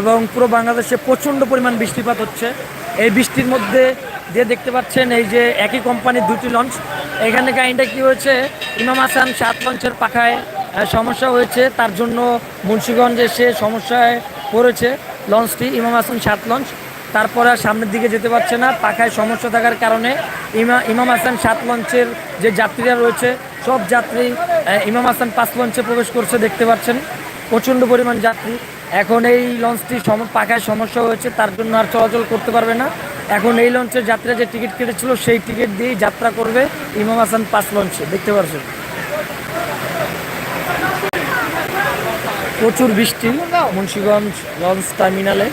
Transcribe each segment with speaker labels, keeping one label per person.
Speaker 1: এবং পুরো বাংলাদেশে প্রচণ্ড পরিমাণ বৃষ্টিপাত হচ্ছে। এই বৃষ্টির মধ্যে দিয়ে দেখতে পাচ্ছেন এই যে একই কোম্পানির দুটি লঞ্চ এখানে কাহিনিটা কী হয়েছে? ইমাম হাসান সাত লঞ্চের পাখায় সমস্যা হয়েছে। তার জন্য মুন্সিগঞ্জে সে সমস্যায় পড়েছে লঞ্চটি ইমাম হাসান সাত লঞ্চ তারপরে আর সামনের দিকে যেতে পারছে না, পাখায় সমস্যা থাকার কারণে ইমা ইমাম হাসান সাত লঞ্চের যে যাত্রীরা রয়েছে, সব যাত্রী ইমাম হাসান পাঁচ লঞ্চে প্রবেশ করছে, দেখতে পাচ্ছেন। প্রচণ্ড পরিমাণ যাত্রী। এখন এই লঞ্চটি পাখায় সমস্যা হয়েছে, তার জন্য আর চলাচল করতে পারবে না। এখন এই লঞ্চের যাত্রীরা যে টিকিট কেটেছিল, সেই টিকিট দিয়েই যাত্রা করবে ইমাম হাসান পাঁচ লঞ্চে। দেখতে পাচ্ছ প্রচুর বৃষ্টি মুন্সীগঞ্জ লঞ্চ টার্মিনালে।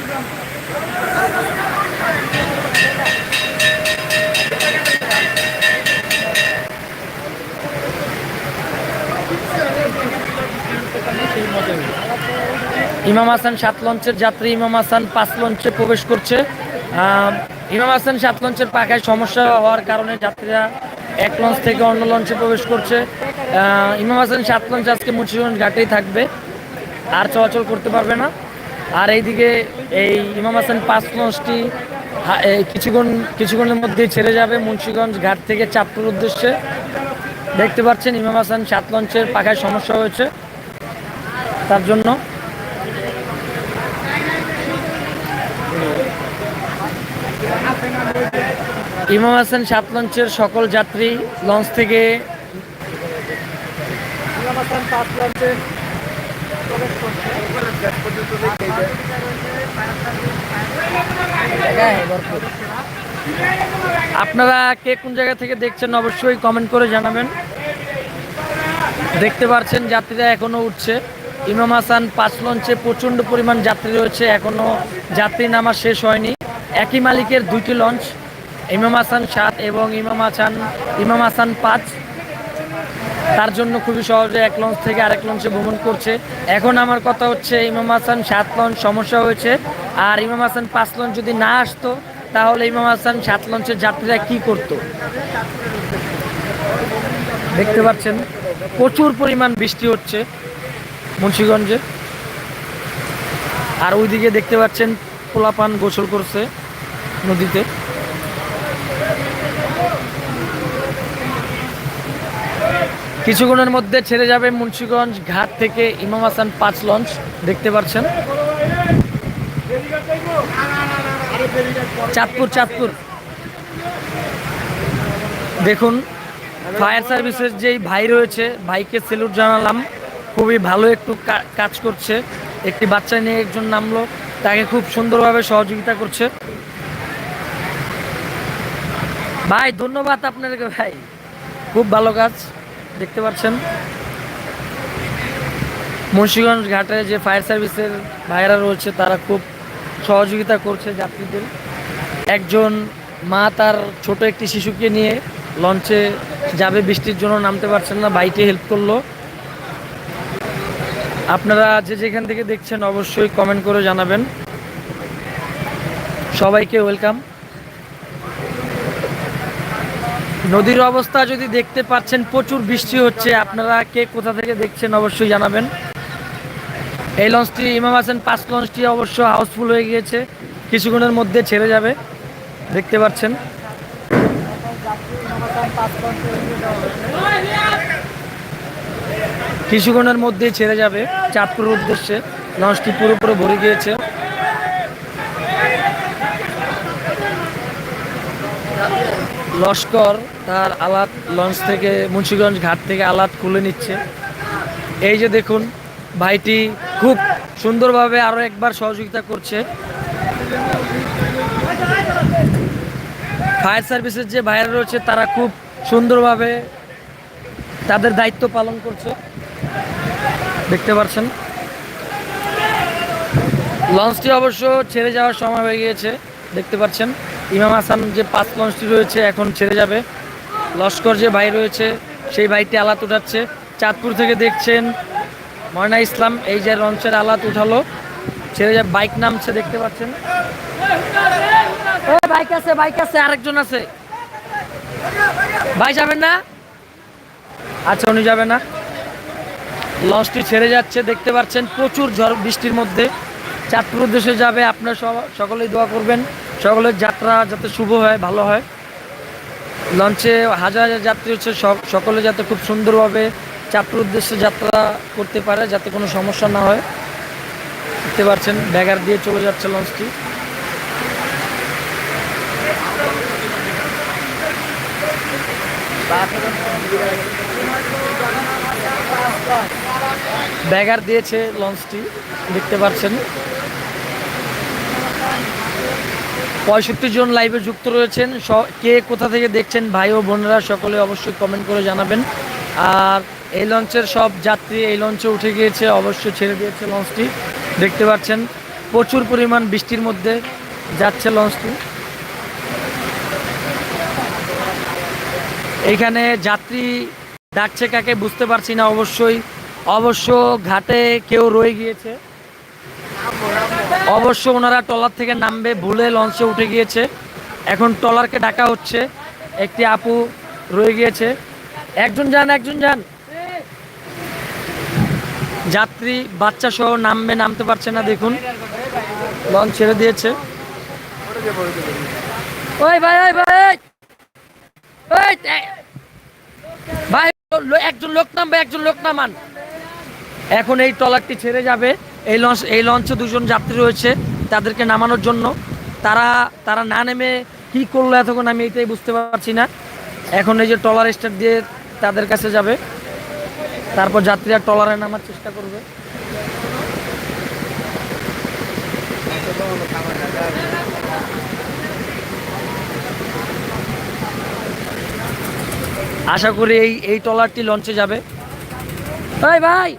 Speaker 1: ইমাম হাসান সাত লঞ্চের যাত্রী, ইমাম হাসান পাঁচ লঞ্চে প্রবেশ করছে। ইমাম হাসান সাত লঞ্চের পাখায় সমস্যা হওয়ার কারণে যাত্রীরা এক লঞ্চ থেকে অন্য লঞ্চে প্রবেশ করছে। ইমাম হাসান সাত লঞ্চ আজকে মুন্সিগঞ্জ ঘাটেই থাকবে, আর চলাচল করতে পারবে না। আর এইদিকে এই ইমাম হাসান পাঁচ লঞ্চটি কিছুক্ষণ, কিছুক্ষণের মধ্যেই ছেড়ে যাবে মুন্সিগঞ্জ ঘাট থেকে চাঁদপুর উদ্দেশ্যে। দেখতে পাচ্ছেন ইমাম হাসান সাত লঞ্চের পাখায় সমস্যা হয়েছে তার জন্য। ইমাম হাসান সাত লঞ্চের সকল যাত্রী লঞ্চ থেকে আপনারা কে কোন জায়গা থেকে দেখছেন অবশ্যই কমেন্ট করে জানাবেন। দেখতে পাচ্ছেন যাত্রীরা এখনও উঠছে। ইমাম হাসান পাঁচ লঞ্চে প্রচণ্ড পরিমাণ যাত্রী রয়েছে। এখনও যাত্রী নামা শেষ হয়নি। একই মালিকের দুইটি লঞ্চ। ইমাম হাসান সাত এবং ইমাম হাসান ইমাম হাসান পাঁচ। তার জন্য খুবই সহজে এক লঞ্চ থেকে আরেক লঞ্চে ভ্রমণ করছে। এখন আমার কথা হচ্ছে ইমাম হাসান সাত লঞ্চ সমস্যা হয়েছে। আর ইমাম হাসান পাঁচ লঞ্চ যদি না আসতো, তাহলে ইমাম হাসান সাত লঞ্চের যাত্রীরা কি করতো? দেখতে পাচ্ছেন, প্রচুর পরিমাণ বৃষ্টি হচ্ছে মুন্সীগঞ্জে। আর ওইদিকে দেখতে পাচ্ছেন পোলাপান গোসল করছে নদীতে। কিছুক্ষণের মধ্যে ছেড়ে যাবে মুন্সিগঞ্জ ঘাট থেকে ইমাম হাসান পাঁচ লঞ্চ, দেখতে পাচ্ছেন। চাঁদপুর চাঁদপুর। দেখুন, ফায়ার সার্ভিসের যেই ভাই রয়েছে, ভাইকে সেলুট জানালাম। খুবই ভালো একটু কাজ করছে। একটি বাচ্চা নিয়ে একজন নামলো, তাকে খুব সুন্দরভাবে সহযোগিতা করছে। ভাই, ধন্যবাদ আপনাদেরকে ভাই। খুব ভালো কাজ। দেখতে পাচ্ছেন। মুন্সিগঞ্জ ঘাটে যে ফায়ার সার্ভিসের ভাইয়েরা রয়েছে, তারা খুব সহযোগিতা করছে যাত্রীদের। একজন মা তার ছোট একটি শিশুকে নিয়ে লঞ্চে যাবে, বৃষ্টির জন্য নামতে পারছেন না, বাইকে হেল্প করল। আপনারা যে যেখান থেকে দেখছেন, অবশ্যই কমেন্ট করে জানাবেন। সবাইকে ওয়েলকাম নদীর অবস্থা যদি দেখতে পাচ্ছেন, প্রচুর বৃষ্টি হচ্ছে। আপনারা কে কোথা থেকে দেখছেন অবশ্যই জানাবেন। এই লঞ্চটি, ইমাম হাসান পাঁচ লঞ্চটি অবশ্য হাউসফুল হয়ে গিয়েছে। কিছুক্ষণের মধ্যে ছেড়ে যাবে। দেখতে পাচ্ছেন। কিছুক্ষণের মধ্যেই ছেড়ে যাবে চাঁদপুরের উদ্দেশ্যে। লঞ্চটি পুরোপুরি ভরে গিয়েছে। লস্কর তার আলাত লঞ্চ থেকে, মুন্সিগঞ্জ ঘাট থেকে আলাত খুলে নিচ্ছে। এই যে দেখুন, ভাইটি খুব সুন্দরভাবে আরও একবার সহযোগিতা করছে। ফায়ার সার্ভিসের যে ভাইয়েরা রয়েছে, তারা খুব সুন্দরভাবে তাদের দায়িত্ব পালন করছে। দেখতে পাচ্ছেন? লঞ্চটি অবশ্য ছেড়ে যাওয়ার সময় হয়ে গিয়েছে। দেখতে পাচ্ছেন। ইমাম হাসান যে পাঁচ লঞ্চটি রয়েছে, এখন ছেড়ে যাবে। লস্কর যে ভাই রয়েছে, সেই ভাইটি আলাত উঠাচ্ছে। চাঁদপুর থেকে দেখছেন ময়না ইসলাম, এই যে লঞ্চের আলাত উঠালো। ছেড়ে যাবে, বাইক নামছে, দেখতে পাচ্ছেন। বাইক আছে বাইক আছে, আরেকজন আছে। ভাই যাবেন না? আচ্ছা উনি যাবে না। লঞ্চটি ছেড়ে যাচ্ছে, দেখতে পাচ্ছেন প্রচুর ঝড় বৃষ্টির মধ্যে। চাঁদপুর উদ্দেশ্যে যাবে, আপনার সকলেই দোয়া করবেন। সকলের যাত্রা যাতে শুভ হয়, ভালো হয়। লঞ্চে হাজার হাজার যাত্রী হচ্ছে সকলে যাতে খুব সুন্দরভাবে চাঁদপুর উদ্দেশ্যে যাত্রা করতে পারে, যাতে কোনো সমস্যা না হয়। দেখতে পাচ্ছেন, ব্যাগার দিয়ে চলে যাচ্ছে লঞ্চটি। ব্যাগার দিয়েছে লঞ্চটি, দেখতে পাচ্ছেন। পঁয়ষট্টি জন লাইভে যুক্ত রয়েছেন। কে কোথা থেকে দেখছেন ভাই ও বোনেরা সকলে অবশ্যই কমেন্ট করে জানাবেন। আর এই লঞ্চের সব যাত্রী এই লঞ্চে উঠে গিয়েছে, অবশ্যই ছেড়ে দিয়েছে লঞ্চটি দেখতে পাচ্ছেন, প্রচুর পরিমাণ বৃষ্টির মধ্যে যাচ্ছে লঞ্চটি এইখানে যাত্রী ডাকছে কাকে বুঝতে পারছি না অবশ্যই। অবশ্য ঘাটে কেউ রয়ে গিয়েছে। অবশ্য ওনারা ট্রলার থেকে নামবে, ভুলে লঞ্চে উঠে গিয়েছে। এখন ট্রলারকে ডাকা হচ্ছে। একটি আপু রয়ে গিয়েছে। একজন যান একজন যান। যাত্রী বাচ্চা সহ নামবে, নামতে পারছে না, দেখুন। লঞ্চ ছেড়ে দিয়েছে। ওই ভাই ওই ভাই ভাই, একজন লোক নামবে, একজন লোক নামান। এখন এই ট্রলারটি ছেড়ে যাবে। এই লঞ্চ এই লঞ্চে দুজন যাত্রী রয়েছে, তাদেরকে নামানোর জন্য। তারা তারা না নেমে কী করল এতক্ষণ আমি এটাই বুঝতে পারছি না। এখন এই যে ট্রলার স্টার্ট দিয়ে তাদের কাছে যাবে। তারপর যাত্রীরা ট্রলারে নামার চেষ্টা করবে। আশা করি এই এই ট্রলারটি লঞ্চে যাবে। ওই ভাই!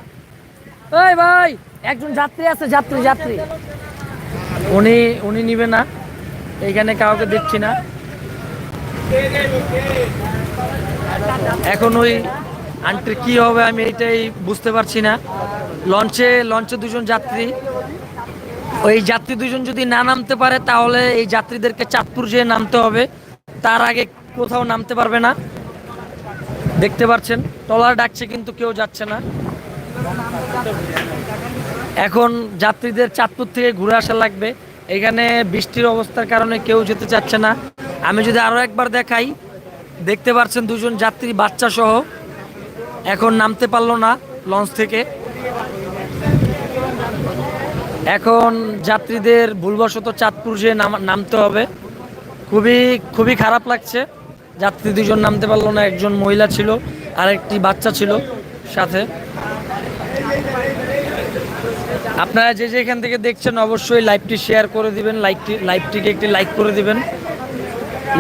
Speaker 1: ওই ভাই, একজন যাত্রী আছে, যাত্রী যাত্রী। উনি উনি নিবে না। এইখানে কাউকে দেখছি না। এখন ওই আন্টির কি হবে আমি এইটাই বুঝতে পারছি না। লঞ্চে লঞ্চে দুজন যাত্রী। ওই যাত্রী দুজন যদি না নামতে পারে, তাহলে এই যাত্রীদেরকে চাঁদপুর যেয়ে নামতে হবে। তার আগে কোথাও নামতে পারবে না। দেখতে পাচ্ছেন টলার ডাকছে কিন্তু কেউ যাচ্ছে না। এখন যাত্রীদের চাঁদপুর থেকে ঘুরে আসা লাগবে। এখানে বৃষ্টির অবস্থার কারণে কেউ যেতে চাচ্ছে না। আমি যদি আরও একবার দেখাই, দেখতে পাচ্ছেন দুজন যাত্রী, বাচ্চা সহ। এখন নামতে পারল না লঞ্চ থেকে। এখন যাত্রীদের ভুলবশত চাঁদপুর নামা- নামতে হবে। খুবই খুবই খারাপ লাগছে। যাত্রী দুজন নামতে পারল না, একজন মহিলা ছিল আর একটি বাচ্চা ছিল সাথে। আপনারা যে যেখান থেকে দেখছেন অবশ্যই লাইভটি শেয়ার করে দিবেন লাইভটি লাইভটিকে একটি লাইক করে দিবেন।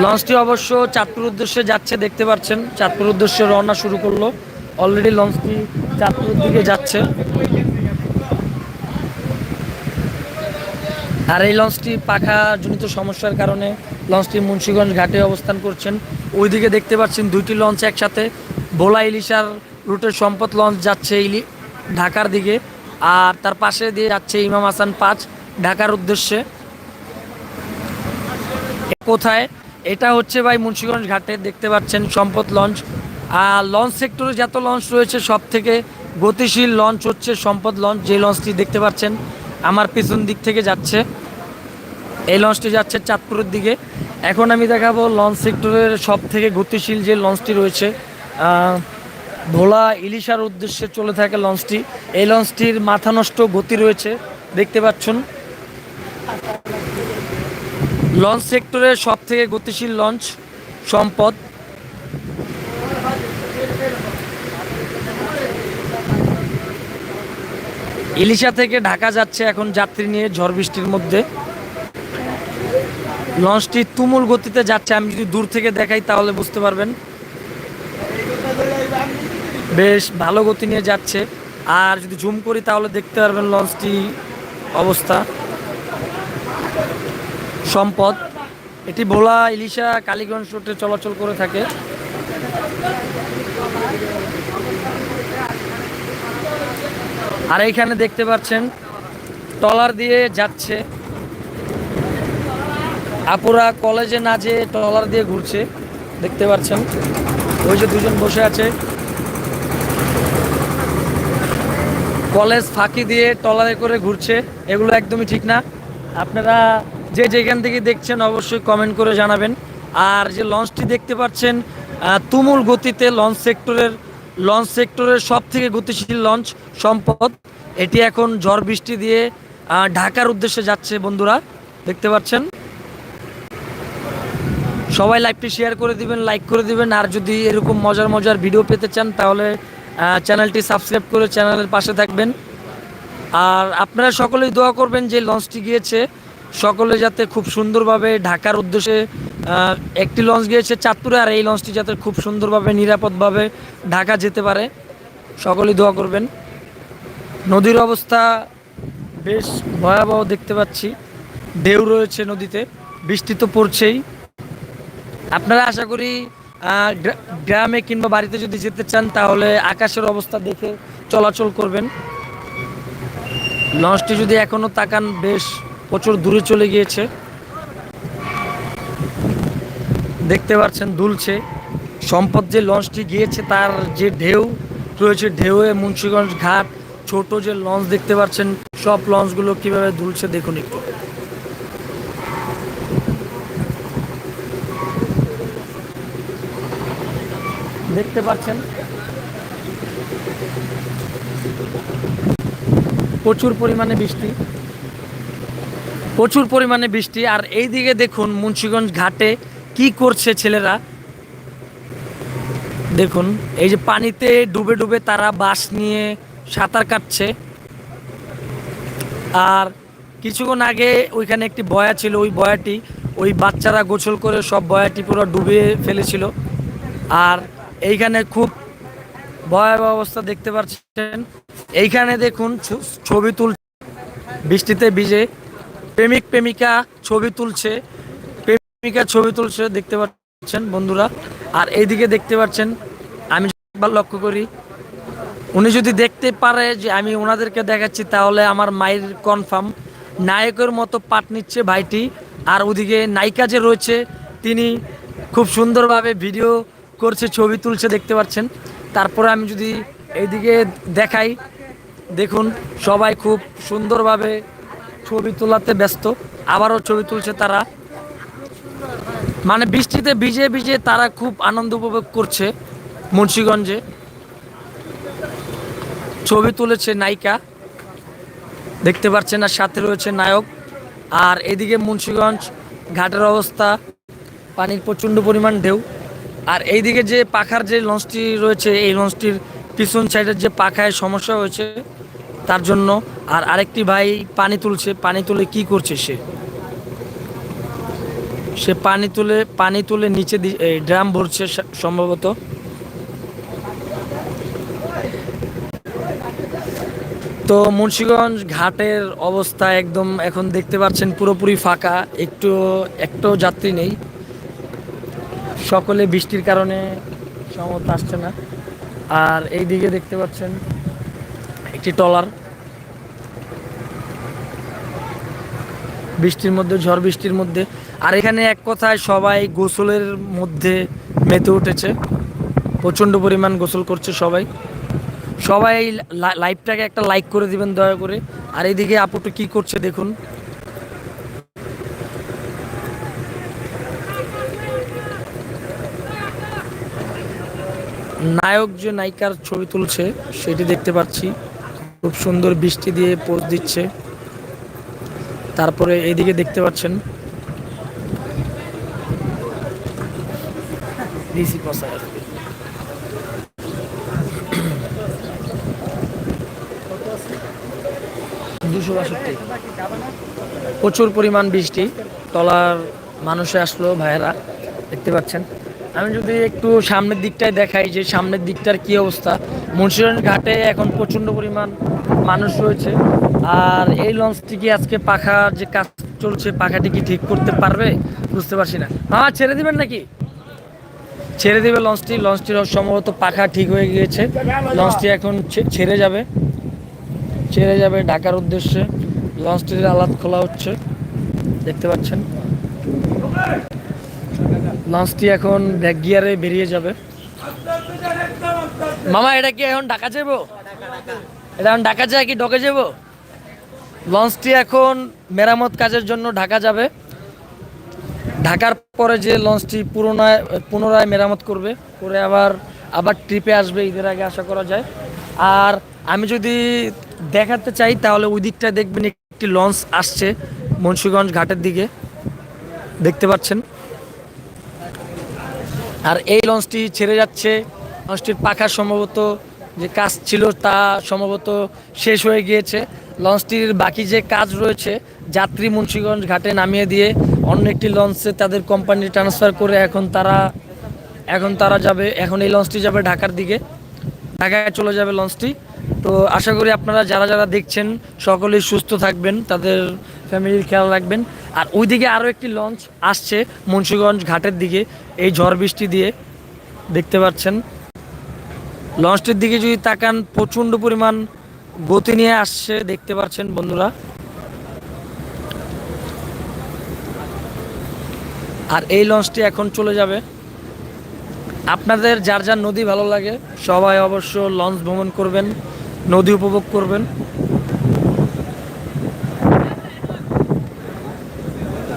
Speaker 1: লঞ্চটি অবশ্য চাঁদপুর উদ্দেশ্যে যাচ্ছে, দেখতে পাচ্ছেন। চাঁদপুর উদ্দেশ্যে রওনা শুরু করল। অলরেডি লঞ্চটি চাঁদপুর দিকে যাচ্ছে। আর এই লঞ্চটি পাখাজনিত সমস্যার কারণে লঞ্চটি মুন্সিগঞ্জ ঘাটে অবস্থান করছেন। ওইদিকে দেখতে পাচ্ছেন দুইটি লঞ্চ একসাথে। ভোলা ইলিশার রুটের সম্পদ লঞ্চ যাচ্ছে ইলি ঢাকার দিকে। আর তার পাশে দিয়ে যাচ্ছে ইমাম হাসান পাঁচ, ঢাকার উদ্দেশ্যে। কোথায়? এটা হচ্ছে ভাই মুন্সীগঞ্জ ঘাটে, দেখতে পাচ্ছেন সম্পদ লঞ্চ। আর লঞ্চ সেক্টরে যত লঞ্চ রয়েছে সব থেকে গতিশীল লঞ্চ হচ্ছে সম্পদ লঞ্চ। যে লঞ্চটি দেখতে পাচ্ছেন, আমার পিছন দিক থেকে যাচ্ছে। এই লঞ্চটি যাচ্ছে চাঁদপুরের দিকে। এখন আমি দেখাবো লঞ্চ সেক্টরের সব থেকে গতিশীল যে লঞ্চটি রয়েছে। ভোলা ইলিশার উদ্দেশ্যে চলে থাকে লঞ্চটি। এই লঞ্চটির মাথা নষ্ট গতি রয়েছে, দেখতে পাচ্ছেন। লঞ্চ সেক্টরের সব থেকে গতিশীল লঞ্চ সম্পদ। ইলিশা থেকে ঢাকা যাচ্ছে এখন যাত্রী নিয়ে ঝড় বৃষ্টির মধ্যে। লঞ্চটি তুমুল গতিতে যাচ্ছে, আমি যদি দূর থেকে দেখাই তাহলে বুঝতে পারবেন। বেশ ভালো গতি নিয়ে যাচ্ছে। আর যদি জুম করি তাহলে দেখতে পারবেন লঞ্চটি অবস্থা। সম্পদ। এটি ভোলা, ইলিশা, কালীগঞ্জ রুটে চলাচল করে থাকে। আর এইখানে দেখতে পাচ্ছেন টলার দিয়ে যাচ্ছে। আপুরা কলেজে না যেয়ে ট্রলার দিয়ে ঘুরছে, দেখতে পাচ্ছেন। ওই যে দুজন বসে আছে। কলেজ ফাঁকি দিয়ে টলারে করে ঘুরছে, এগুলো একদমই ঠিক না। আপনারা যে যেখান থেকে দেখছেন অবশ্যই কমেন্ট করে জানাবেন। আর যে লঞ্চটি দেখতে পাচ্ছেন তুমুল গতিতে লঞ্চ সেক্টরের লঞ্চ সেক্টরের সব থেকে গতিশীল লঞ্চ সম্পদ। এটি এখন ঝড় বৃষ্টি দিয়ে ঢাকার উদ্দেশ্যে যাচ্ছে বন্ধুরা, দেখতে পাচ্ছেন। সবাই লাইভটি শেয়ার করে দিবেন লাইক করে দিবেন। আর যদি এরকম মজার মজার ভিডিও পেতে চান, তাহলে চ্যানেলটি সাবস্ক্রাইব করে চ্যানেলের পাশে থাকবেন। আর আপনারা সকলেই দোয়া করবেন যে লঞ্চটি গিয়েছে। সকলে যাতে খুব সুন্দরভাবে ঢাকার উদ্দেশ্যে একটি লঞ্চ গিয়েছে চাঁদপুরে, আর এই লঞ্চটি যাতে খুব সুন্দরভাবে, নিরাপদভাবে ঢাকা যেতে পারে। সকলেই দোয়া করবেন। নদীর অবস্থা বেশ ভয়াবহ দেখতে পাচ্ছি। ঢেউ রয়েছে নদীতে, বৃষ্টি তো পড়ছেই। আপনারা আশা করি গ্রামে কিংবা বাড়িতে যদি যেতে চান, তাহলে আকাশের অবস্থা দেখে চলাচল করবেন। লঞ্চটি যদি এখনও তাকান, বেশ প্রচুর দূরে চলে গিয়েছে। দেখতে পাচ্ছেন, দুলছে। সম্পদ যে লঞ্চটি গিয়েছে, তার যে ঢেউ, রয়েছে ঢেউয়ে মুন্সীগঞ্জ ঘাট। ছোট যে লঞ্চ দেখতে পাচ্ছেন, সব লঞ্চগুলো কীভাবে দুলছে, দেখুন একটু। দেখতে পাচ্ছেন। প্রচুর পরিমাণে বৃষ্টি। প্রচুর পরিমাণে বৃষ্টি। আর এই দিকে দেখুন মুন্সিগঞ্জ ঘাটে কি করছে ছেলেরা। দেখুন, এই যে পানিতে ডুবে ডুবে তারা বাস নিয়ে সাঁতার কাটছে। আর কিছুক্ষণ আগে ওইখানে একটি বয়া ছিল, ওই বয়াটি। ওই বাচ্চারা গোসল করে সব বয়াটি পুরো ডুবে ফেলেছিল। আর এইখানে খুব ভয়াবহ অবস্থা দেখতে পাচ্ছেন। এইখানে দেখুন ছবি তুল বৃষ্টিতে ভিজে প্রেমিক, প্রেমিকা ছবি তুলছে। প্রেমিকা ছবি তুলছে দেখতে পাচ্ছেন বন্ধুরা। আর এইদিকে দেখতে পাচ্ছেন, আমি একবার লক্ষ্য করি, উনি যদি দেখতে পারে যে আমি ওনাদেরকে দেখাচ্ছি, তাহলে আমার মায়ের কনফার্ম নায়কের মতো পাট নিচ্ছে ভাইটি। আর ওদিকে নায়িকা যে রয়েছে, তিনি খুব সুন্দরভাবে ভিডিও করছে, ছবি তুলছে, দেখতে পাচ্ছেন। তারপরে আমি যদি এইদিকে দেখাই, দেখুন, সবাই খুব সুন্দরভাবে ছবি তোলাতে ব্যস্ত। আবারও ছবি তুলছে তারা। মানে বৃষ্টিতে ভিজে ভিজে তারা খুব আনন্দ উপভোগ করছে মুন্সীগঞ্জে। ছবি তুলেছে নায়িকা। দেখতে পাচ্ছেন আর সাথে রয়েছে নায়ক। আর এদিকে মুন্সীগঞ্জ ঘাটের অবস্থা, পানির প্রচণ্ড পরিমাণ ঢেউ। আর এইদিকে যে পাখার যে লঞ্চটি রয়েছে, এই লঞ্চটির পিছন সাইডের যে পাখায় সমস্যা হয়েছে, তার জন্য আর আরেকটি ভাই পানি তুলছে, পানি তুলে কি করছে সে? সে পানি তুলে পানি তুলে নিচে ড্রাম ভরছে সম্ভবত। তো মুন্সীগঞ্জ ঘাটের অবস্থা একদম এখন দেখতে পাচ্ছেন পুরোপুরি ফাঁকা, একটু একটু যাত্রী নেই। সকলে বৃষ্টির কারণে সম্ভবত আসছে না। আর এই দিকে দেখতে পাচ্ছেন একটি টলার বৃষ্টির মধ্যে, ঝড় বৃষ্টির মধ্যে। আর এখানে এক কথায় সবাই গোসলের মধ্যে মেতে উঠেছে। প্রচণ্ড পরিমাণ গোসল করছে সবাই। সবাই লাইভটাকে একটা লাইক করে দিবেন দয়া করে। আর এইদিকে আপুটা কি করছে দেখুন। নায়ক যে নায়িকার ছবি তুলছে, সেটি দেখতে পাচ্ছি। খুব সুন্দর বৃষ্টি দিয়ে পোজ দিচ্ছে। তারপরে এইদিকে দেখতে পাচ্ছেন। দুশো বাষট্টি। প্রচুর পরিমাণ বৃষ্টি। তলার মানুষে আসলো, ভাইয়েরা, দেখতে পাচ্ছেন। আমি যদি একটু সামনের দিকটায় দেখাই যে সামনের দিকটার কি অবস্থা, মুন্সিগঞ্জ ঘাটে এখন প্রচণ্ড পরিমাণ মানুষ রয়েছে। আর এই লঞ্চটি কি আজকে পাখার যে কাজ চলছে, পাখাটি কি ঠিক করতে পারবে? বুঝতে পারছি না। মামা, ছেড়ে দিবেন নাকি? ছেড়ে দেবে লঞ্চটি। লঞ্চটির সম্ভবত পাখা ঠিক হয়ে গিয়েছে। লঞ্চটি এখন ছেড়ে যাবে। ছেড়ে যাবে ঢাকার উদ্দেশ্যে। লঞ্চটির আলাদ খোলা হচ্ছে। দেখতে পাচ্ছেন? লঞ্চটি এখন ব্যাক গিয়ারে বেরিয়ে যাবে। মামা, এটা কি এখন ঢাকা যাব এটা এখন ঢাকা যায় কি ঢকে যাব লঞ্চটি এখন মেরামত কাজের জন্য ঢাকা যাবে। ঢাকার পরে যে লঞ্চটি পুনরায় পুনরায় মেরামত করবে, করে আবার আবার ট্রিপে আসবে, ঈদের আগে আশা করা যায়। আর আমি যদি দেখাতে চাই, তাহলে ওই দিকটায় দেখবেন একটি লঞ্চ আসছে মুন্সীগঞ্জ ঘাটের দিকে। দেখতে পাচ্ছেন? আর এই লঞ্চটি ছেড়ে যাচ্ছে। লঞ্চটির পাখা সম্ভবত যে কাজ ছিল তা সম্ভবত শেষ হয়ে গিয়েছে। লঞ্চটির বাকি যে কাজ রয়েছে, যাত্রী মুন্সীগঞ্জ ঘাটে নামিয়ে দিয়ে অন্য একটি লঞ্চে তাদের কোম্পানি ট্রান্সফার করে এখন তারা এখন তারা যাবে। এখন এই লঞ্চটি যাবে ঢাকার দিকে। ঢাকায় চলে যাবে লঞ্চটি। তো আশা করি আপনারা যারা যারা দেখছেন, সকলেই সুস্থ থাকবেন। তাদের ফ্যামিলির খেয়াল রাখবেন। আর ওইদিকে আরও একটি লঞ্চ আসছে মুন্সীগঞ্জ ঘাটের দিকে। এই ঝড় বৃষ্টি দিয়ে দেখতে পাচ্ছেন। লঞ্চটির দিকে যদি তাকান, প্রচণ্ড পরিমাণ গতি নিয়ে আসছে দেখতে পাচ্ছেন বন্ধুরা। আর এই লঞ্চটি এখন চলে যাবে। আপনাদের যার যার নদী ভালো লাগে, সবাই অবশ্য লঞ্চ ভ্রমণ করবেন, নদী উপভোগ করবেন।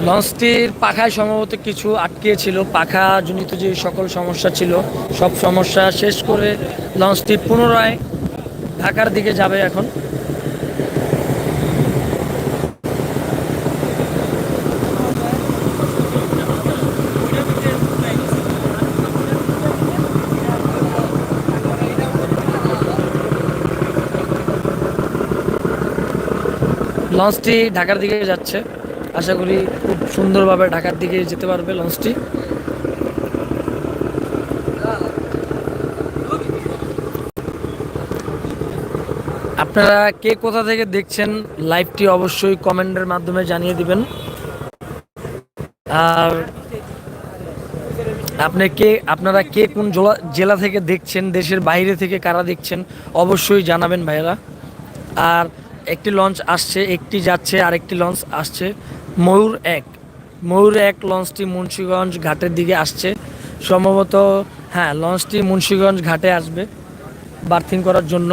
Speaker 1: লঞ্চটির পাখায় সম্ভবত কিছু আটকিয়েছিল পাখা জনিত যে সকল সমস্যা ছিল, সব সমস্যা শেষ করে লঞ্চটি পুনরায় ঢাকার দিকে যাবে এখন। লঞ্চটি ঢাকার দিকে যাচ্ছে। আশা করি খুব সুন্দরভাবে ঢাকার দিকে যেতে পারবে লঞ্চটি। আপনারা কে কোথা থেকে দেখছেন লাইভটি অবশ্যই কমেন্টের মাধ্যমে জানিয়ে দিবেন। আর আপনি কে, আপনারা কে কোন জেলা- থেকে দেখছেন, দেশের বাইরে থেকে কারা দেখছেন, অবশ্যই জানাবেন ভাইয়েরা। আর একটি লঞ্চ আসছে, একটি যাচ্ছে আর একটি লঞ্চ আসছে। ময়ূর এক। ময়ূর এক লঞ্চটি মুন্সীগঞ্জ ঘাটের দিকে আসছে। সম্ভবত হ্যাঁ লঞ্চটি মুন্সীগঞ্জ ঘাটে আসবে বার্থিং করার জন্য।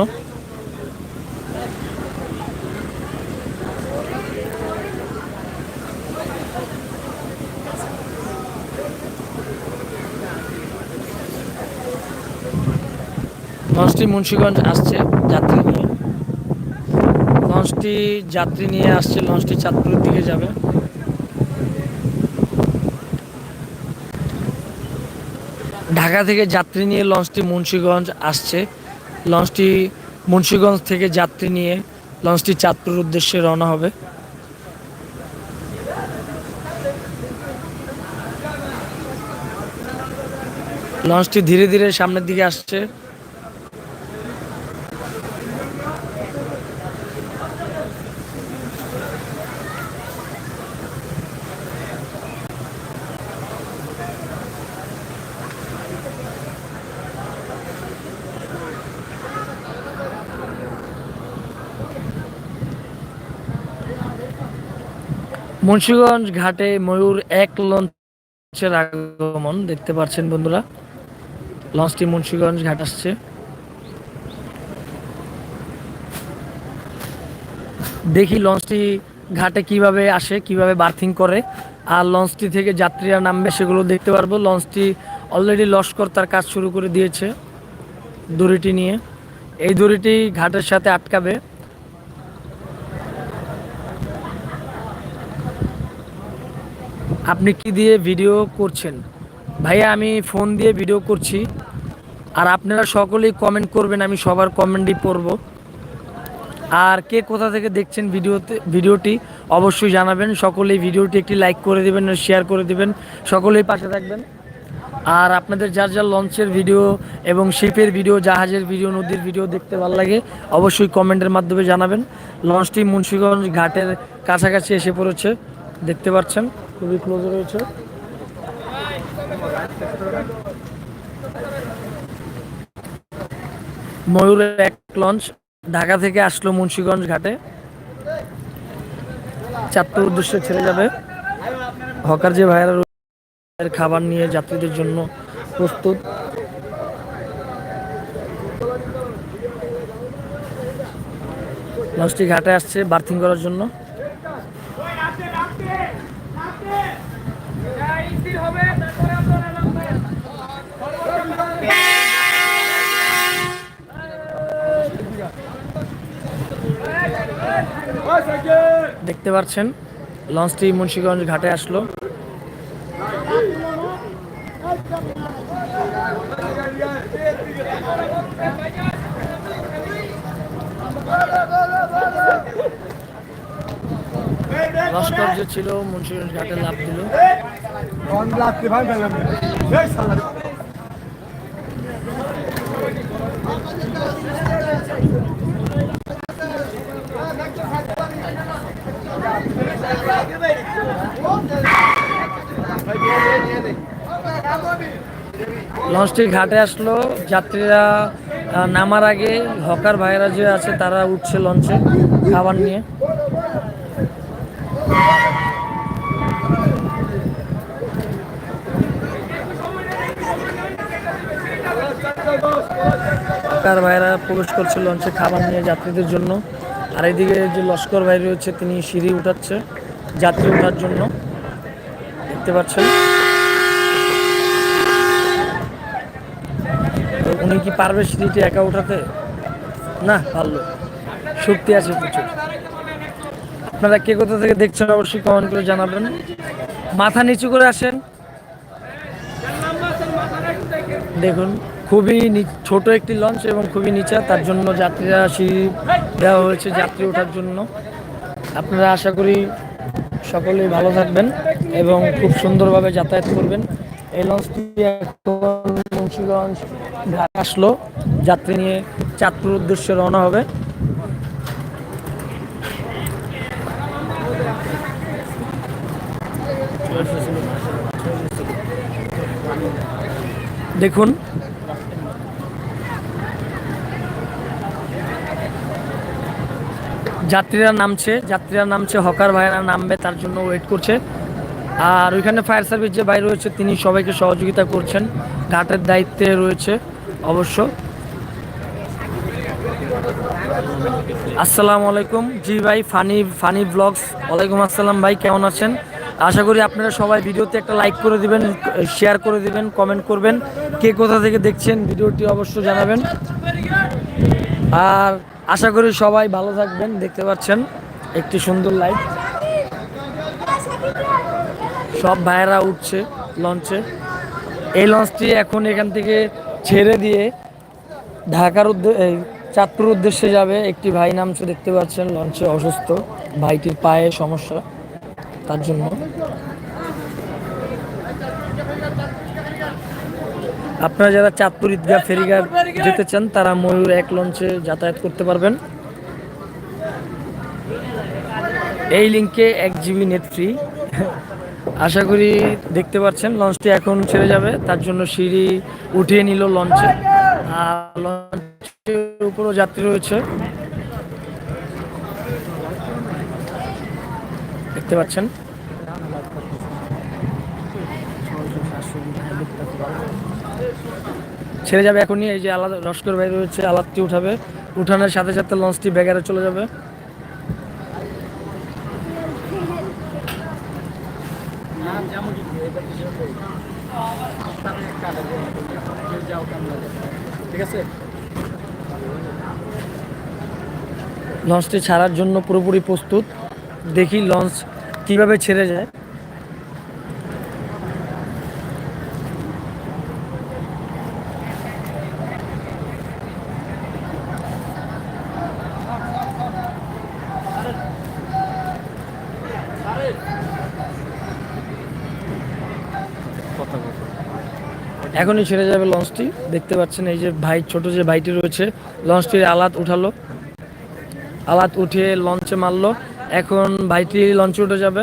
Speaker 1: লঞ্চটি মুন্সীগঞ্জ আসছে যাত্রী নিয়ে। লঞ্চটি যাত্রী নিয়ে আসছে, লঞ্চটি চাঁদপুরের দিকে যাবে। ঢাকা থেকে যাত্রী নিয়ে লঞ্চটি মুন্সীগঞ্জ আসছে। লঞ্চটি মুন্সীগঞ্জ থেকে যাত্রী নিয়ে লঞ্চটি চাঁদপুর উদ্দেশ্যে রওনা হবে। লঞ্চটি ধীরে ধীরে সামনের দিকে আসছে। মুন্সিগঞ্জ ঘাটে ময়ূর এক লঞ্চের আগমন, দেখতে পাচ্ছেন বন্ধুরা। লঞ্চটি মুন্সিগঞ্জ ঘাট আসছে। দেখি লঞ্চটি ঘাটে কীভাবে আসে, কীভাবে বার্থিং করে। আর লঞ্চটি থেকে যাত্রীরা নামবে সেগুলো দেখতে পারব। লঞ্চটি অলরেডি লস্কর তার কাজ শুরু করে দিয়েছে দড়িটি নিয়ে। এই দড়িটি ঘাটের সাথে আটকাবে। আপনি কি দিয়ে ভিডিও করছেন? ভাইয়া, আমি ফোন দিয়ে ভিডিও করছি। আর আপনারা সকলেই কমেন্ট করবেন, আমি সবার কমেন্টই পড়ব। আর কে কোথা থেকে দেখছেন ভিডিওতে ভিডিওটি অবশ্যই জানাবেন। সকলেই ভিডিওটি একটি লাইক করে দেবেন আর শেয়ার করে দেবেন। সকলেই পাশে থাকবেন। আর আপনাদের যার যার লঞ্চের ভিডিও এবং শিপের ভিডিও জাহাজের ভিডিও নদীর ভিডিও দেখতে ভালো লাগে, অবশ্যই কমেন্টের মাধ্যমে জানাবেন। লঞ্চটি মুন্সিগঞ্জ ঘাটের কাছাকাছি এসে পড়েছে, দেখতে পাচ্ছেন। খুবই ক্লোজ রয়েছে। ময়ূরের এক লঞ্চ ঢাকা থেকে আসলো মুন্সীগঞ্জ ঘাটে। চারটোর উদ্দেশ্যে ছেড়ে যাবে। হকার যে ভাইয়েরা খাবার নিয়ে যাত্রীদের জন্য প্রস্তুত। লঞ্চটি ঘাটে আসছে, বার্থিং করার জন্য। দেখতে পাচ্ছেন লঞ্চটি মুন্সিগঞ্জ ঘাটে আসলো। ছিল মুন্সিগঞ্জ ঘাটে লাভ দিল। লঞ্চটি ঘাটে আসলো। যাত্রীরা নামার আগে হকার ভাইয়েরা যে আছে তারা উঠছে লঞ্চে খাবার নিয়ে। হকার ভাইয়েরা প্রবেশ করছে লঞ্চে খাবার নিয়ে যাত্রীদের জন্য। আর এইদিকে যে লস্কর ভাই রয়েছে, তিনি সিঁড়ি উঠাচ্ছে যাত্রী ওঠার জন্য। দেখতে পাচ্ছেন। উনি কি পারবে সিঁড়িটি একা উঠাতে না, পারল। শক্তি আছে প্রচুর। আপনারা কে কোথা থেকে দেখছেন অবশ্যই কমেন্ট করে জানাবেন। মাথা নিচু করে আসেন। দেখুন, খুবই ছোট একটি লঞ্চ এবং খুবই নিচা। তার জন্য যাত্রীরা সিঁড়ি দেওয়া হয়েছে যাত্রী ওঠার জন্য। আপনারা আশা করি সকলেই ভালো থাকবেন এবং খুব সুন্দরভাবে যাতায়াত করবেন। এই লঞ্চটি এখন মুন্সিগঞ্জ ঘাট আসলো। যাত্রী নিয়ে চাঁদপুর উদ্দেশ্যে রওনা হবে। দেখুন। যাত্রীরা নামছে যাত্রীরা নামছে, হকার ভাইয়েরা নামবে, তার জন্য ওয়েট করছে। আর ওইখানে ফায়ার সার্ভিস যে বাইরে রয়েছে, তিনি সবাইকে সহযোগিতা করছেন। ঘাটের দায়িত্বে রয়েছে অবশ্য। আসসালামু আলাইকুম। জি ভাই, ফানি ফানি ব্লগস। ওয়ালাইকুম আসসালাম ভাই, কেমন আছেন? আশা করি আপনারা সবাই ভিডিওতে একটা লাইক করে দিবেন, শেয়ার করে দিবেন, কমেন্ট করবেন। কে কোথা থেকে দেখছেন ভিডিওটি অবশ্য জানাবেন। আর আশা করি সবাই ভালো থাকবেন, দেখতে পাচ্ছেন একটি সুন্দর লাইট সব ভাইয়েরা উঠছে, লঞ্চে। এই লঞ্চটি এখন এখান থেকে ছেড়ে দিয়ে ঢাকার উদ্দেশ্যে চাঁদপুর উদ্দেশ্যে যাবে। একটি ভাই নামছে দেখতে পাচ্ছেন, লঞ্চে অসুস্থ। ভাইটির পায়ে সমস্যা, তার জন্য। আপনারা যারা চাঁদপুর ঈদগাহ, ফেরিঘাট যেতে চান, তারা ময়ূর এক লঞ্চে যাতায়াত করতে পারবেন। এই লিঙ্কে এক জিবি নেট ফ্রি। আশা করি দেখতে পাচ্ছেন, লঞ্চটি এখন ছেড়ে যাবে। তার জন্য সিঁড়ি উঠিয়ে নিল লঞ্চে। আর লঞ্চের উপরও যাত্রী রয়েছে। দেখতে পাচ্ছেন। ছেড়ে যাবে এখনই। এই যে আলাদা লস্কর ভাই রয়েছে, আলাদটি উঠাবে। উঠানোর সাথে সাথে লঞ্চটি ব্যাগারে চলে যাবে। লঞ্চটি ছাড়ার জন্য পুরোপুরি প্রস্তুত। দেখি লঞ্চ কীভাবে ছেড়ে যায়। এখনই ছেড়ে যাবে লঞ্চটি। দেখতে পাচ্ছেন এই যে ভাই, ছোট যে ভাইটি রয়েছে, লঞ্চটির আলাত উঠালো। আলাত উঠিয়ে লঞ্চে মারলো। এখন ভাইটি লঞ্চে উঠে যাবে।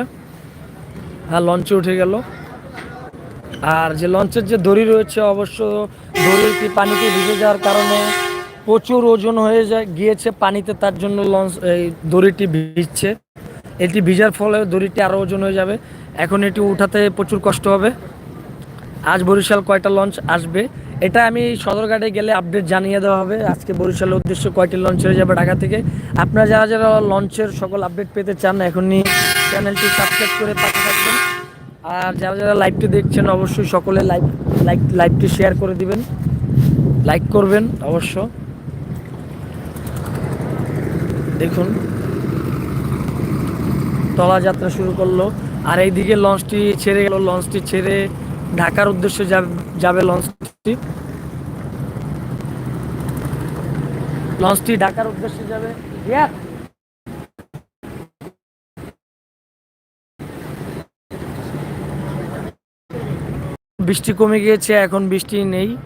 Speaker 1: হ্যাঁ লঞ্চে উঠে গেল। আর যে লঞ্চের যে দড়ি রয়েছে, অবশ্য দড়িটি পানিতে ভিজে যাওয়ার কারণে প্রচুর ওজন হয়ে যায়, গিয়েছে পানিতে, তার জন্য লঞ্চ, এই দড়িটি ভিজছে। এটি ভিজার ফলে দড়িটি আরও ওজন হয়ে যাবে। এখন এটি উঠাতে প্রচুর কষ্ট হবে। আজ বরিশাল কয়টা লঞ্চ আসবে? এটা আমি সদরঘাটে গেলে আপডেট জানিয়ে দেওয়া হবে। আজকে বরিশালের উদ্দেশ্য কয়টি লঞ্চ হয়ে যাবে ঢাকা থেকে। আপনারা যারা যারা লঞ্চের সকল আপডেট পেতে চান, এখনই চ্যানেলটি সাবস্ক্রাইব করে পাশে থাকবেন। আর যারা যারা লাইভটি দেখছেন, অবশ্যই সকলে লাইভ লাইক লাইভটি শেয়ার করে দিবেন। লাইক করবেন অবশ্য। দেখুন। তলা যাত্রা শুরু করল। আর এইদিকে লঞ্চটি ছেড়ে গেল। লঞ্চটি ছেড়ে ঢাকার উদ্দেশ্যে যাবে- লঞ্চটি লঞ্চটি ঢাকার উদ্দেশ্যে যাবে। বৃষ্টি কমে গিয়েছে, এখন বৃষ্টি নেই।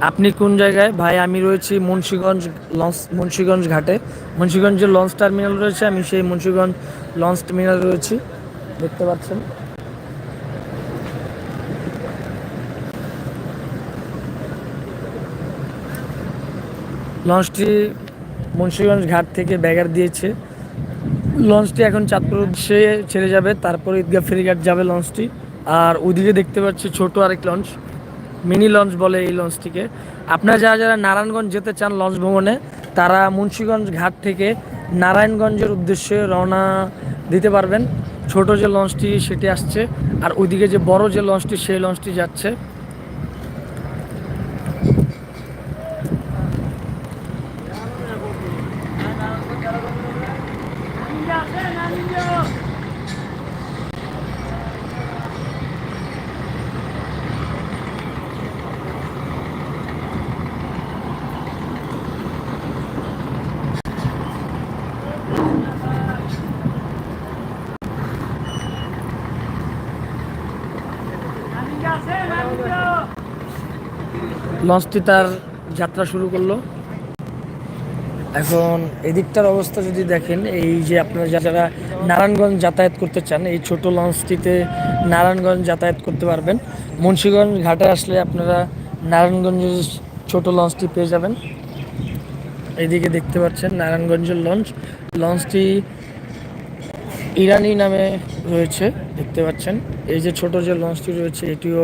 Speaker 1: আপনি কোন জায়গায়? ভাই, আমি রয়েছি মুন্সীগঞ্জ লঞ্চ মুন্সীগঞ্জ ঘাটে। মুন্সিগঞ্জের লঞ্চ টার্মিনাল রয়েছে, আমি সেই মুন্সীগঞ্জ লঞ্চ টার্মিনাল রয়েছি। দেখতে পাচ্ছেন? লঞ্চটি মুন্সিগঞ্জ ঘাট থেকে ব্যাগার দিয়েছে। লঞ্চটি এখন চাঁদপুর উদ্দেশ্যে ছেড়ে যাবে, তারপর ঈদগাহ ফেরিঘাট যাবে লঞ্চটি। আর ওইদিকে দেখতে পাচ্ছি ছোট আরেক লঞ্চ, মিনি লঞ্চ বলে এই লঞ্চটিকে। আপনারা যারা যারা নারায়ণগঞ্জ যেতে চান লঞ্চ ভ্রমণে তারা মুন্সিগঞ্জ ঘাট থেকে নারায়ণগঞ্জের উদ্দেশ্যে রওনা দিতে পারবেন। ছোট যে লঞ্চটি, সেটি আসছে। আর ওইদিকে যে বড় যে লঞ্চটি, সেই লঞ্চটি যাচ্ছে। লঞ্চটি তার যাত্রা শুরু করল। এখন এদিকটার অবস্থা যদি দেখেন, এই যে আপনারা যারা নারায়ণগঞ্জ যাতায়াত করতে চান, এই ছোট লঞ্চটিতে নারায়ণগঞ্জ যাতায়াত করতে পারবেন। মুন্সীগঞ্জ ঘাটে আসলে আপনারা নারায়ণগঞ্জের ছোট লঞ্চটি পেয়ে যাবেন। এদিকে দেখতে পাচ্ছেন নারায়ণগঞ্জের লঞ্চ। লঞ্চটি ইরানি নামে রয়েছে, দেখতে পাচ্ছেন। এই যে ছোট যে লঞ্চটি রয়েছে, এটিও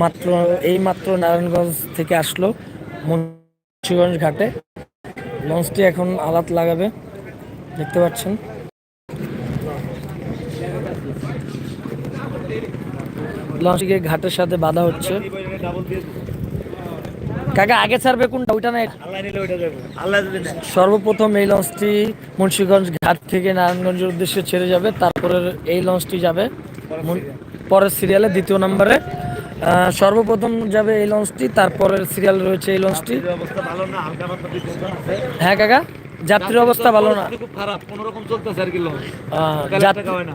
Speaker 1: মাত্র এই মাত্র নারায়ণগঞ্জ থেকে আসলো মুন্সিগঞ্জ ঘাটে। লঞ্চটি এখন আলাত লাগাবে দেখতে পাচ্ছেন। লঞ্চটিকে ঘাটের সাথে বাধা হচ্ছে। কাকা আগে ছাড়বে কোনটা? ওইটা না সর্বপ্রথম এই লঞ্চটি মুন্সিগঞ্জ ঘাট থেকে নারায়ণগঞ্জের উদ্দেশ্যে ছেড়ে যাবে তারপরে এই লঞ্চটি যাবে পরের সিরিয়ালে দ্বিতীয় নম্বরে। সর্বপ্রথম যাবে এই লঞ্চটি তারপরের সিরিয়াল রয়েছে এই লঞ্চটি। হ্যাঁ কাকা? যাত্রীর অবস্থা ভালো না।
Speaker 2: খুব খারাপ কোন রকম চলতেছে আর কি লোক তেলের টাকা হয় না।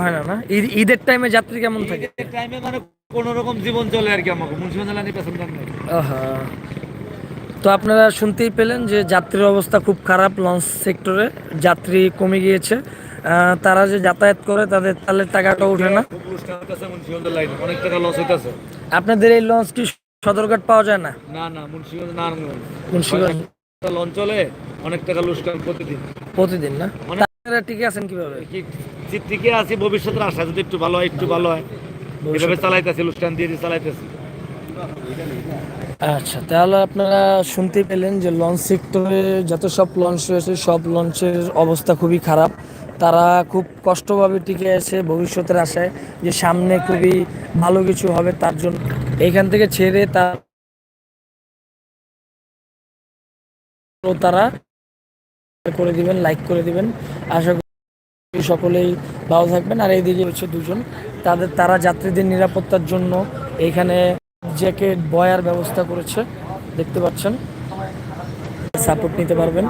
Speaker 1: হয় না না? ঈদ- ঈদের টাইমে যাত্রী কেমন থাকে?
Speaker 2: টাইমে মানে কোন রকম জীবন চলে আর কি আমাকে। মুন্সিগঞ্জ লাইনে নেই।
Speaker 1: তো আপনারা শুনতেই পেলেন যে যাত্রীর অবস্থা খুব খারাপ লঞ্চ সেক্টরে যাত্রী কমে গিয়েছে। তারা যে যাতায়াত করে তাদের তালের টাকাটা ওঠে না।
Speaker 2: অনেক টাকা লস হইতেছে
Speaker 1: আপনাদের এই লঞ্চ কি সদরঘাট পাওয়া যায় না?
Speaker 2: না না মুন্সিগঞ্জ। নারায়ণগঞ্জ
Speaker 1: মুন্সিগঞ্জ
Speaker 2: লঞ্চ চলে অনেক টাকা লুস্টার প্রতিদিন
Speaker 1: প্রতিদিন না আপনারা টিকে আছেন কীভাবে?
Speaker 2: টিকে আছি ভবিষ্যতের আশা যদি একটু ভালো হয় একটু ভালো হয়। এভাবে চালাইতেছি লুস্টান দিয়ে দিয়ে চালাইতেছি।
Speaker 1: আচ্ছা তাহলে আপনারা শুনতে পেলেন যে লঞ্চ সেক্টরে যত সব লঞ্চ রয়েছে সব লঞ্চের অবস্থা খুবই খারাপ। তারা খুব কষ্টভাবে টিকে আছে ভবিষ্যতের আশায় যে সামনে খুবই ভালো কিছু হবে তার জন্য। এইখান থেকে ছেড়ে তার তারা করে দিবেন লাইক করে দিবেন। আশা করি সকলেই ভালো থাকবেন। আর এইদিকে হচ্ছে দুজন। তাদের, তারা যাত্রীদের নিরাপত্তার জন্য এখানে জ্যাকেট বয়ার ব্যবস্থা করেছে। দেখতে পাচ্ছেন। সাপোর্ট নিতে পারবেন।